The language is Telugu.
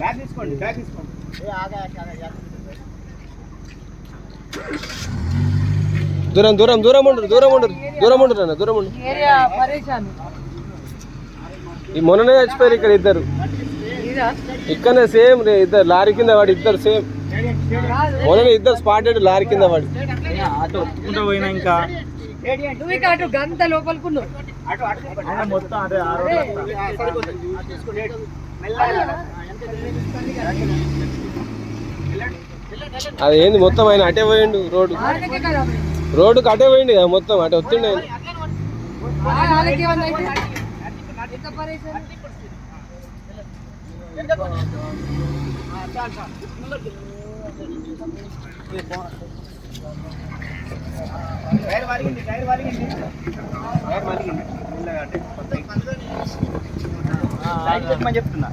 బ్యాగ్ తీసుకోండి బ్యాగ్ తీసుకోండి. దూరం దూరం దూరం ఉండరు దూరం ఉండరు దూరం ఉండరు అన్న దూరం ఉండరు ఈ మొన్ననే చచ్చిపోయారు ఇక్కడ ఇద్దరు. ఇదా? ఇక్కడనే సేమ్ ఇద్దరు లారీ కింద వాడు ఇద్దరు సేమ్. మొన్ననే ఇద్దరు స్పాటెడ్ లారీ కింద వాడు. పోయినా ఇంకా? నువ్వు ఇక అటు గంత లోపలికున్నావు. అటు అటు ఆయన మొత్తం అదే ఏంది మొత్తం ఆయన అటే పోయిండు రోడ్డు. రోడ్డుకి అటే పోయిండు కదా మొత్తం అటే వస్తుండే ఆయన. వారిగింది టైర్ వారిగింది. టైర్ వారిగింది. మెల్లగా అంటే. సైడ్ పెట్టమని చెప్తున్నా.